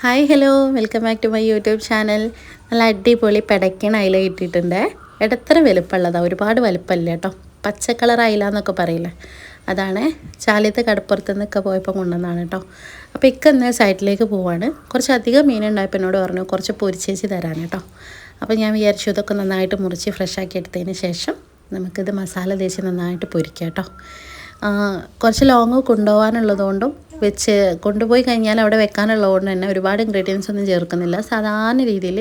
Hi hello welcome back to my YouTube channel നല്ല അടിപൊളി പെടക്കണ അയില കിട്ടിയിട്ടുണ്ട്. ഇടത്തര വലുപ്പമുള്ളതാണ് ഒരുപാട് വലുപ്പമില്ല കേട്ടോ. പച്ച അയില എന്നൊക്കെ പറയില്ലേ. അതാണ് ചാലിയത്തെ കടപ്പുറത്ത് നിന്നൊക്കെ പോയപ്പോൾ കൊണ്ടുവന്നതാണ് കേട്ടോ. അപ്പോൾ ഇക്ക ഇന്ന് സൈറ്റിലേക്ക് പോവാണ്. കുറച്ചധികം മീനുണ്ടായപ്പോൾ എന്നോട് പറഞ്ഞു കുറച്ച് പൊരിച്ചേച്ച് തരാൻ കേട്ടോ. അപ്പോൾ ഞാൻ വിചാരിച്ചു ഇതൊക്കെ നന്നായിട്ട് മുറിച്ച് ഫ്രഷ് ആക്കി എടുത്തതിന് ശേഷം നമുക്കിത് മസാല തേച്ച് നന്നായിട്ട് പൊരിക്കാം കേട്ടോ. കുറച്ച് ലോങ് കൊണ്ടുപോകാനുള്ളതുകൊണ്ടും വെച്ച് കൊണ്ടുപോയി കഴിഞ്ഞാൽ അവിടെ വെക്കാനുള്ളതുകൊണ്ട് തന്നെ ഒരുപാട് ഇൻഗ്രീഡിയൻസ് ഒന്നും ചേർക്കുന്നില്ല. സാധാരണ രീതിയിൽ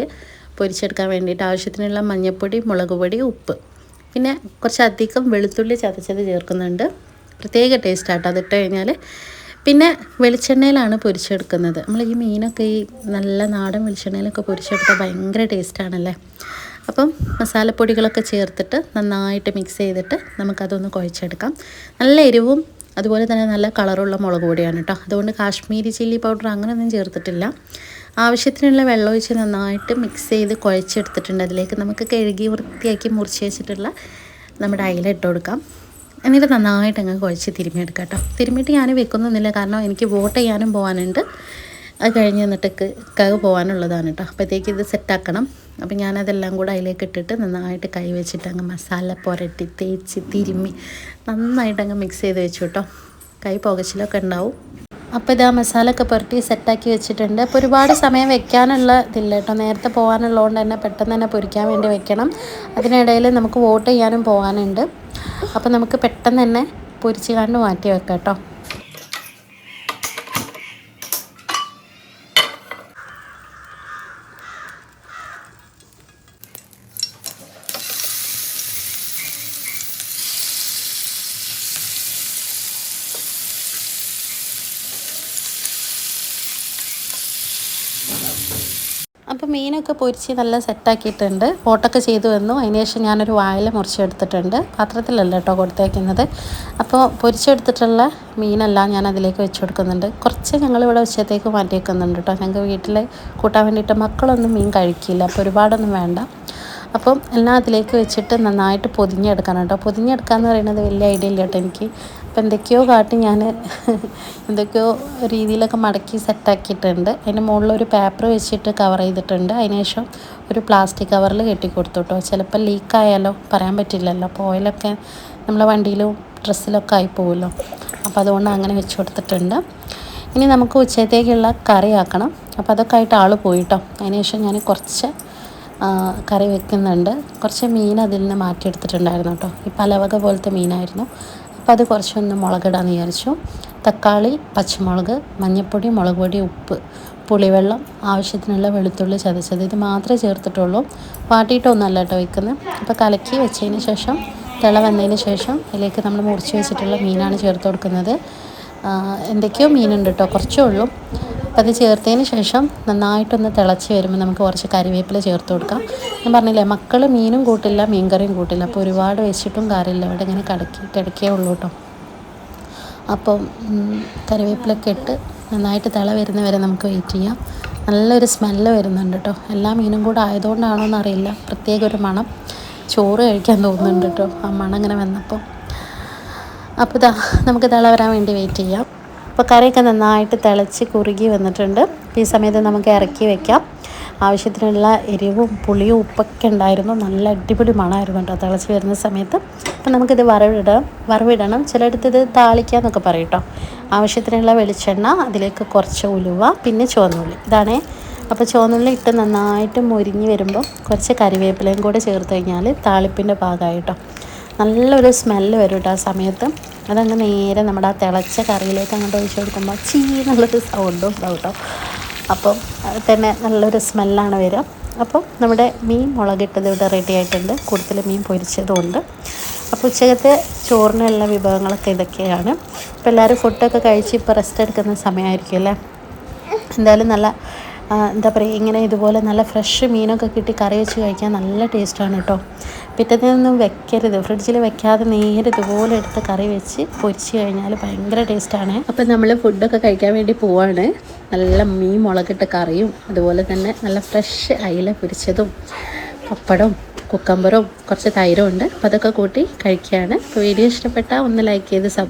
പൊരിച്ചെടുക്കാൻ വേണ്ടിയിട്ട് ആവശ്യത്തിനുള്ള മഞ്ഞൾപ്പൊടി മുളക് പൊടി ഉപ്പ്. പിന്നെ കുറച്ചധികം വെളുത്തുള്ളി ചതച്ചത് ചേർക്കുന്നുണ്ട്. പ്രത്യേക ടേസ്റ്റ് ആട്ടോ അതിട്ട് കഴിഞ്ഞാൽ പിന്നെ വെളിച്ചെണ്ണയിലാണ് പൊരിച്ചെടുക്കുന്നത്. നമ്മൾ ഈ മീനൊക്കെ ഈ നല്ല നാടൻ വെളിച്ചെണ്ണയിലൊക്കെ പൊരിച്ചെടുത്താൽ ഭയങ്കര ടേസ്റ്റാണല്ലേ അപ്പം മസാലപ്പൊടികളൊക്കെ ചേർത്തിട്ട് നന്നായിട്ട് മിക്സ് ചെയ്തിട്ട് നമുക്കതൊന്ന് കുഴച്ചെടുക്കാം. നല്ല എരിവും അതുപോലെ തന്നെ നല്ല കളറുള്ള മുളക് പൊടിയാണ് കേട്ടോ. അതുകൊണ്ട് കാശ്മീരി ചില്ലി പൗഡർ അങ്ങനെയൊന്നും ചേർത്തിട്ടില്ല. ആവശ്യത്തിനുള്ള വെള്ളം ഒഴിച്ച് നന്നായിട്ട് മിക്സ് ചെയ്ത് കുഴച്ചെടുത്തിട്ടുണ്ട്. അതിലേക്ക് നമുക്ക് കഴുകി വൃത്തിയാക്കി മുറിച്ച് വെച്ചിട്ടുള്ള നമ്മുടെ അയില ഇട്ട് കൊടുക്കാം. എന്നിട്ട് നന്നായിട്ട് അങ്ങ് കുഴച്ച് തിരുമ്മിയെടുക്കാം കേട്ടോ. തിരുമ്മിയിട്ട് ഞാൻ വെക്കുന്നൊന്നുമില്ല. കാരണം എനിക്ക് വോട്ട് ചെയ്യാനും പോകാനുണ്ട് അത് കഴിഞ്ഞ് നിന്നിട്ട് കക പോകാനുള്ളതാണ് കേട്ടോ. അപ്പോഴത്തേക്ക് ഇത് സെറ്റാക്കണം അപ്പം ഞാനതെല്ലാം കൂടെ അതിലേക്ക് ഇട്ടിട്ട് നന്നായിട്ട് കൈ വെച്ചിട്ട് അങ്ങ് മസാല പുരട്ടി തേച്ച് തിരുമ്മി നന്നായിട്ട് അങ്ങ് മിക്സ് ചെയ്ത് വെച്ചു കേട്ടോ കൈ പുകച്ചിലൊക്കെ ഉണ്ടാവും. അപ്പോൾ ഇതാ മസാല ഒക്കെ പുരട്ടി സെറ്റാക്കി വെച്ചിട്ടുണ്ട്. അപ്പോൾ ഒരുപാട് സമയം വെക്കാനുള്ള ഇതില്ല കേട്ടോ. നേരത്തെ പോകാനുള്ളതുകൊണ്ട് തന്നെ പെട്ടെന്ന് തന്നെ പൊരിക്കാൻ വേണ്ടി വെക്കണം. അതിനിടയിൽ നമുക്ക് വോട്ട് ചെയ്യാനും പോകാനുണ്ട്. അപ്പോൾ നമുക്ക് പെട്ടെന്ന് തന്നെ പൊരിച്ച് കണ്ട് മാറ്റി വെക്കാം കേട്ടോ. അപ്പോൾ മീനൊക്കെ പൊരിച്ച് നല്ല സെറ്റാക്കിയിട്ടുണ്ട്. ഓട്ടൊക്കെ ചെയ്തു വന്നു. അതിന് ശേഷം ഞാനൊരു വായല മുറിച്ചെടുത്തിട്ടുണ്ട്. പാത്രത്തിലല്ല കേട്ടോ കൊടുത്തേക്കുന്നത്. അപ്പോൾ പൊരിച്ചെടുത്തിട്ടുള്ള മീനെല്ലാം ഞാൻ അതിലേക്ക് വെച്ച് കൊടുക്കുന്നുണ്ട്. കുറച്ച് ഞങ്ങളിവിടെ ഉച്ചത്തേക്ക് മാറ്റി വെക്കുന്നുണ്ട് കേട്ടോ. ഞങ്ങൾക്ക് വീട്ടിൽ കൂട്ടാൻ വേണ്ടിയിട്ട് മക്കളൊന്നും മീൻ കഴിക്കില്ല. അപ്പോൾ ഒരുപാടൊന്നും വേണ്ട. അപ്പം എല്ലാം അതിലേക്ക് വെച്ചിട്ട് നന്നായിട്ട് പൊതിഞ്ഞെടുക്കണം കേട്ടോ. പൊതിഞ്ഞെടുക്കുക എന്ന് പറയുന്നത് വലിയ ഐഡിയ ഇല്ല കേട്ടോ എനിക്ക്. അപ്പം എന്തൊക്കെയോ കാട്ടി ഞാൻ എന്തൊക്കെയോ രീതിയിലൊക്കെ മടക്കി സെറ്റാക്കിയിട്ടുണ്ട്. അതിന് മുകളിൽ ഒരു പേപ്പർ വെച്ചിട്ട് കവർ ചെയ്തിട്ടുണ്ട്. അതിനുശേഷം ഒരു പ്ലാസ്റ്റിക് കവറിൽ കെട്ടി കൊടുത്തു കേട്ടോ ചിലപ്പോൾ ലീക്കായാലോ പറയാൻ പറ്റില്ലല്ലോ. അപ്പോൾ ഓയിലൊക്കെ നമ്മളെ വണ്ടിയിലും ഡ്രസ്സിലൊക്കെ ആയി പോകുമല്ലോ അപ്പോൾ അതുകൊണ്ട് അങ്ങനെ വെച്ച് കൊടുത്തിട്ടുണ്ട്. ഇനി നമുക്ക് ഉച്ചത്തേക്കുള്ള കറി ആക്കണം. അപ്പോൾ അതൊക്കെ ആയിട്ട് ആൾ പോയിട്ടോ. അതിനുശേഷം ഞാൻ കുറച്ച് കറി വെക്കുന്നുണ്ട്. കുറച്ച് മീൻ അതിൽ നിന്ന് മാറ്റിയെടുത്തിട്ടുണ്ടായിരുന്നു കേട്ടോ. ഈ പലവക പോലത്തെ മീനായിരുന്നു. അപ്പോൾ അത് കുറച്ചൊന്ന് മുളകിടാന്ന് വിചാരിച്ചു. തക്കാളി പച്ചമുളക് മഞ്ഞൾപ്പൊടി മുളക് പൊടി ഉപ്പ് പുളിവെള്ളം ആവശ്യത്തിനുള്ള വെളുത്തുള്ളി ചതച്ചത് ഇത് മാത്രമേ ചേർത്തിട്ടുള്ളൂ. വാട്ടിയിട്ടൊന്നല്ല കേട്ടോ വയ്ക്കുന്നത് അപ്പോൾ കലക്കി വെച്ചതിന് ശേഷം തിള വന്നതിന് ശേഷം അതിലേക്ക് നമ്മൾ മുറിച്ച് വെച്ചിട്ടുള്ള മീനാണ് ചേർത്ത് കൊടുക്കുന്നത്. എന്തൊക്കെയോ മീനുണ്ട് കേട്ടോ കുറച്ചേ ഉള്ളൂ. അപ്പോൾ അത് ചേർത്തതിന് ശേഷം നന്നായിട്ടൊന്ന് തിളച്ച് വരുമ്പോൾ നമുക്ക് കുറച്ച് കറിവേപ്പില ചേർത്ത് കൊടുക്കാം. ഞാൻ പറഞ്ഞില്ലേ മക്കൾ മീനും കൂട്ടില്ല മീൻകറിയും കൂട്ടില്ല. അപ്പോൾ ഒരുപാട് വെച്ചിട്ടും കാര്യമില്ല. ഇവിടെ ഇങ്ങനെ കിടക്കി കിടക്കേ ഉള്ളൂ കേട്ടോ. അപ്പം കറിവേപ്പിലൊക്കെ ഇട്ട് നന്നായിട്ട് തിള വരുന്ന വരെ നമുക്ക് വെയിറ്റ് ചെയ്യാം. നല്ലൊരു സ്മെല്ല് വരുന്നുണ്ട് കേട്ടോ. എല്ലാ മീനും കൂടെ ആയതുകൊണ്ടാണോ എന്നറിയില്ല. പ്രത്യേക ഒരു മണം. ചോറ് കഴിക്കാൻ തോന്നുന്നുണ്ട് കേട്ടോ. ആ മണം ഇങ്ങനെ വന്നപ്പോൾ അപ്പോൾ ഇതാ നമുക്ക് തിള വരാൻ വേണ്ടി വെയിറ്റ് ചെയ്യാം. അപ്പോൾ കറിയൊക്കെ നന്നായിട്ട് തിളച്ച് കുറുകി വന്നിട്ടുണ്ട്. ഈ സമയത്ത് നമുക്ക് ഇറക്കി വെക്കാം. ആവശ്യത്തിനുള്ള എരിവും പുളിയും ഉപ്പൊക്കെ ഉണ്ടായിരുന്നു. നല്ല അടിപൊളി മണമായിരുന്നു കേട്ടോ തിളച്ച് വരുന്ന സമയത്ത്. അപ്പം നമുക്കിത് വറവിടാം. വറവിടണം. ചിലയിടത്ത് ഇത് താളിക്കാന്നൊക്കെ പറയും കേട്ടോ. ആവശ്യത്തിനുള്ള വെളിച്ചെണ്ണ അതിലേക്ക് കുറച്ച് ഉലുവ പിന്നെ ചുവന്നുള്ളി. ഇതാണേ. അപ്പോൾ ചുവന്നുള്ളി ഇട്ട് നന്നായിട്ട് മുരിഞ്ഞ് വരുമ്പോൾ കുറച്ച് കറിവേപ്പിലയും കൂടെ ചേർത്ത് കഴിഞ്ഞാൽ താളിപ്പിന്റെ ഭാഗമായി കേട്ടോ. നല്ലൊരു സ്മെല്ല് വരും കേട്ടോ ആ സമയത്ത്. അതങ്ങ് നേരെ നമ്മുടെ ആ തിളച്ച കറിയിലേക്ക് അങ്ങോട്ട് ഒഴിച്ചു കൊടുക്കുമ്പോൾ ചീ എന്നുള്ളൊരു സൗണ്ടും ഉണ്ടാവും കേട്ടോ അപ്പം തന്നെ നല്ലൊരു സ്മെല്ലാണ് വരിക. അപ്പം നമ്മുടെ മീൻ മുളകിട്ടത് ഇവിടെ റെഡി ആയിട്ടുണ്ട്. കൂടുതൽ മീൻ പൊരിച്ചതുകൊണ്ട് അപ്പോൾ ഉച്ചകത്തെ ചോറിനുള്ള വിഭവങ്ങളൊക്കെ ഇതൊക്കെയാണ്. ഇപ്പോൾ എല്ലാവരും ഫുഡൊക്കെ കഴിച്ച് ഇപ്പോൾ റെസ്റ്റ് എടുക്കുന്ന സമയമായിരിക്കും അല്ലേ? എന്തായാലും നല്ല എന്താ പറയുക ഇങ്ങനെ ഇതുപോലെ നല്ല ഫ്രഷ് മീനൊക്കെ കിട്ടി കറി വെച്ച് കഴിക്കാൻ നല്ല ടേസ്റ്റാണ് കേട്ടോ പിറ്റേന്നൊന്നും വെക്കരുത്. ഫ്രിഡ്ജിൽ വെക്കാതെ നേരെ ഇതുപോലെ എടുത്ത് കറി വെച്ച് പൊരിച്ച് കഴിഞ്ഞാൽ ഭയങ്കര ടേസ്റ്റാണ് അപ്പം നമ്മൾ ഫുഡൊക്കെ കഴിക്കാൻ വേണ്ടി പോവാണ്. നല്ല മീൻ മുളകിട്ട കറിയും അതുപോലെ തന്നെ നല്ല ഫ്രഷ് അയില പൊരിച്ചതും പപ്പടവും കുക്കമ്പറും കുറച്ച് തൈരും ഉണ്ട്. അപ്പോൾ അതൊക്കെ കൂട്ടി കഴിക്കുകയാണ്. അപ്പോൾ വീഡിയോ ഇഷ്ടപ്പെട്ടാൽ ഒന്ന് ലൈക്ക് ചെയ്ത് സബ്